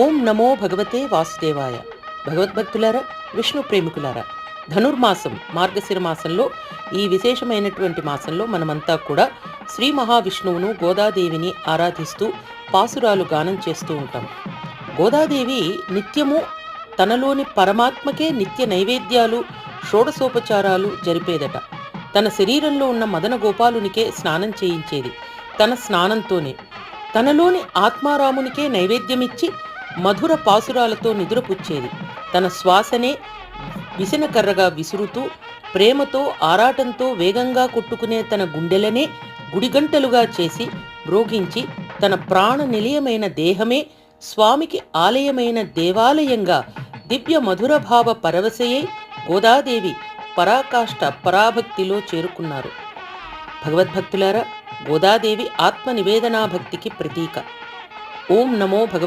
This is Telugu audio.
ఓం నమో భగవతే వాసుదేవాయ. భగవద్భక్తులారా విష్ణు ప్రేమికులారా ధనుర్మాసం మార్గశిర మాసంలో ఈ విశేషమైనటువంటి మాసంలో మనమంతా కూడా శ్రీ మహావిష్ణువును గోదాదేవిని ఆరాధిస్తూ పాసురాలు గానం చేస్తూ ఉంటాం. గోదాదేవి నిత్యము తనలోని పరమాత్మకే నిత్య నైవేద్యాలు షోడసోపచారాలు జరిపేదట. తన శరీరంలో ఉన్న మదన గోపాలునికే స్నానం చేయించేది. తన స్నానంతోనే తనలోని ఆత్మారామునికే నైవేద్యమిచ్చి మధుర పాసురాలతో నిద్రపుచ్చేది. తన శ్వాసనే విసనకర్రగా విసురుతూ ప్రేమతో ఆరాటంతో వేగంగా కొట్టుకునే తన గుండెలనే గుడిగంటలుగా చేసి మ్రోగించి తన ప్రాణ నిలయమైన దేహమే స్వామికి ఆలయమైన దేవాలయంగా దివ్య మధురభావ పరవశయై గోదాదేవి పరాకాష్ట పరాభక్తిలో చేరుకున్నారు. భగవద్భక్తులారా గోదాదేవి ఆత్మ నివేదనా భక్తికి ప్రతీక. ఓం నమో భగవత్